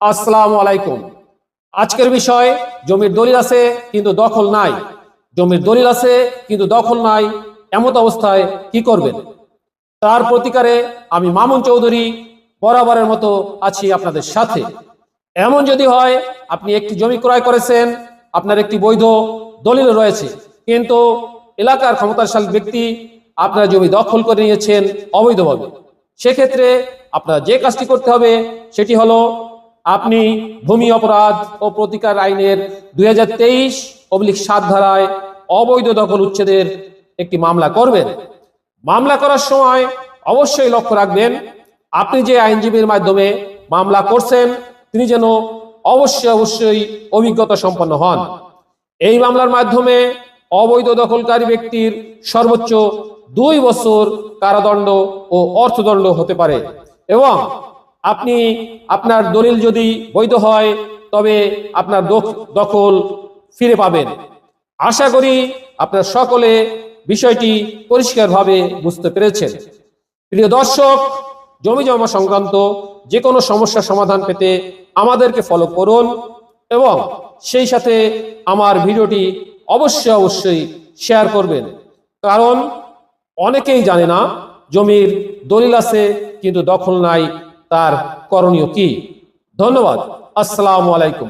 আসসালামু আলাইকুম। আজকের বিষয়, জমির দলিল আছে কিন্তু দখল নাই। জমির দলিল আছে কিন্তু দখল নাই, এমত অবস্থায় কি করবেন? তার প্রতিকারে আমি মামুন চৌধুরী বরাবরের মতো আছি আপনাদের সাথে। এমন যদি হয়, আপনি একটি জমি ক্রয় করেছেন, আপনার একটি বৈধ দলিল রয়েছে, কিন্তু এলাকার ক্ষমতাশালী ব্যক্তি আপনার জমি দখল করে নিয়েছেন অবৈধভাবে। সেক্ষেত্রে আপনার যে কাজটি করতে হবে, সেটি হলো আপনি ভূমি অপরাধ ও প্রতিকার আইনের দুই হাজার তেইশ অবলিক সাত ধারায় অবৈধ দখল উচ্ছেদের একটি মামলা করবেন। মামলা করার সময় অবশ্যই লক্ষ্য রাখবেন, আপনি যে আইনজীবীর মাধ্যমে মামলা করছেন, তিনি যেন অবশ্যই অবশ্যই অভিজ্ঞতা সম্পন্ন হন। এই মামলার মাধ্যমে অবৈধ দখলকারী ব্যক্তির সর্বোচ্চ দুই বছর কারাদণ্ড ও অর্থদণ্ড হতে পারে এবং আপনি আপনার দলিল যদি বৈধ হয়, তবে আপনার দখ- দখল ফিরে পাবেন। আশা করি আপনার সকলে বিষয়টি পরিষ্কারভাবে বুঝতে পেরেছেন। প্রিয় দর্শক, জমি জমা সংক্রান্ত যে কোনো সমস্যার সমাধান পেতে আমাদেরকে ফলো করুন এবং সেই সাথে আমার ভিডিওটি অবশ্যই অবশ্যই শেয়ার করবেন। কারণ অনেকেই জানে না, জমির দলিল আছে কিন্তু দখল নাই। তার করণীয় কি? ধন্যবাদ। আসসালামু আলাইকুম।